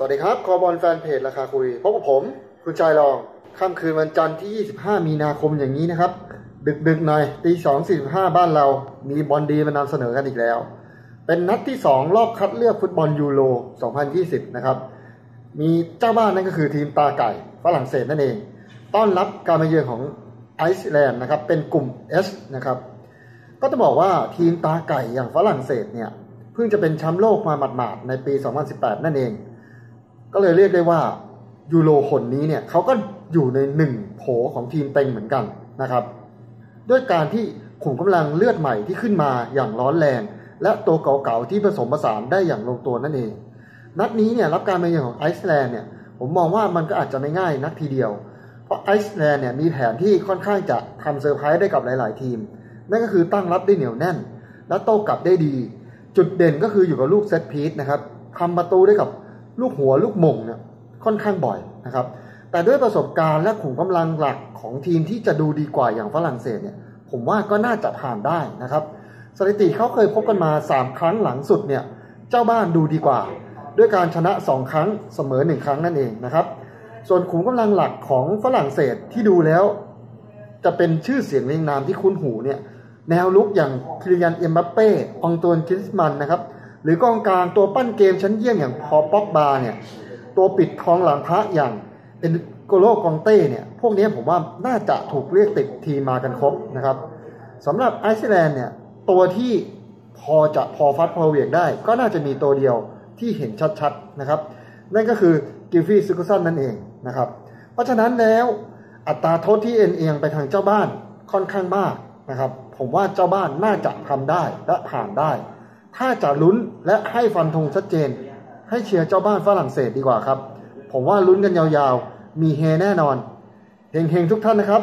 สวัสดีครับ คอบอลแฟนเพจราคาคุยพบกับผม คุณชายรองค่ำคืนวันจันทร์ที่ 25 มีนาคมอย่างนี้นะครับ ดึกๆหน่อยตี2 45บ้านเรา มีบอลดีมานำเสนอกันอีกแล้ว เป็นนัดที่ 2 รอบคัดเลือกฟุตบอลยูโร 2020 นะครับ มีเจ้าบ้านนั่นก็คือทีมตาไก่ฝรั่งเศสนั่นเอง ต้อนรับการมาเยือนของไอซ์แลนด์นะครับ เป็นกลุ่ม S นะครับ ก็จะบอกว่าทีมตาไก่อย่างฝรั่งเศสเนี่ย เพิ่งจะเป็นแชมป์โลกมาหมาดๆในปี 2018 นั่นเอง ก็เลยเรียกได้ว่ายูโรคนนี้เนี่ยเขาก็อยู่ในหนึ่งโผของทีมเต็งเหมือนกันนะครับ ด้วยการที่ขุมกำลังเลือดใหม่ที่ขึ้นมาอย่างร้อนแรง และตัวเก่าๆที่ผสมผสานได้อย่างลงตัวนั่นเอง นัดนี้เนี่ยรับการมาเยือนของไอซ์แลนด์เนี่ยผมมองว่ามันก็อาจจะไม่ง่ายนักทีเดียว เพราะไอซ์แลนด์เนี่ยมีแผนที่ค่อนข้างจะทำเซอร์ไพรส์ได้กับหลาย ๆ ทีม นั่นก็คือตั้งรับได้เหนียวแน่น และโต้กลับได้ดี จุดเด่นก็คืออยู่กับลูกเซตพีซนะครับทำประตูได้กับ ลูกหัวลูกมงเนี่ยค่อนข้างบ่อยนะครับ แต่ด้วยประสบการณ์และขุมกำลังหลักของทีมที่จะดูดีกว่าอย่างฝรั่งเศสเนี่ยผมว่าก็น่าจะผ่านได้นะครับ สถิติเขาเคยพบกันมา 3 ครั้งหลังสุดเนี่ยเจ้าบ้านดูดีกว่า ด้วยการชนะ 2 ครั้งเสมอ 1 ครั้งนั่นเองนะครับ ส่วนขุมกำลังหลักของฝรั่งเศสที่ดูแล้ว จะเป็นชื่อเสียงเรียงนามที่คุ้นหูเนี่ยแนวลุกอย่างคิริยันเอ็มบัปเป้องตวนคริสมันนะครับ หรือกองกลางตัวปั้นเกมชั้นเยี่ยมอย่างพอป็อกบาเนี่ยตัวปิดทองหลังพระอย่างเอ็นโกโลกองเต้เนี่ยพวกนี้ผมว่าน่าจะถูกเรียกติดทีมากันครบนะครับสำหรับไอซ์แลนด์เนี่ยตัวที่พอจะพอฟัดพอเวียงได้ ก็น่าจะมีตัวเดียวที่เห็นชัดๆนะครับ นั่นก็คือกิฟฟี่ซิกุสันนั่นเองนะครับ เพราะฉะนั้นแล้วอัตราโทษที่เอ็นเอียงไปทางเจ้าบ้านค่อนข้างมากนะครับ ผมว่าเจ้าบ้านน่าจะทำได้และผ่านได้ ถ้าจะลุ้นและให้ฟันธงชัดเจน ให้เชียร์เจ้าบ้านฝรั่งเศสดีกว่าครับ ผมว่าลุ้นกันยาวๆ มีเฮแน่นอนเฮงๆทุกท่านนะครับ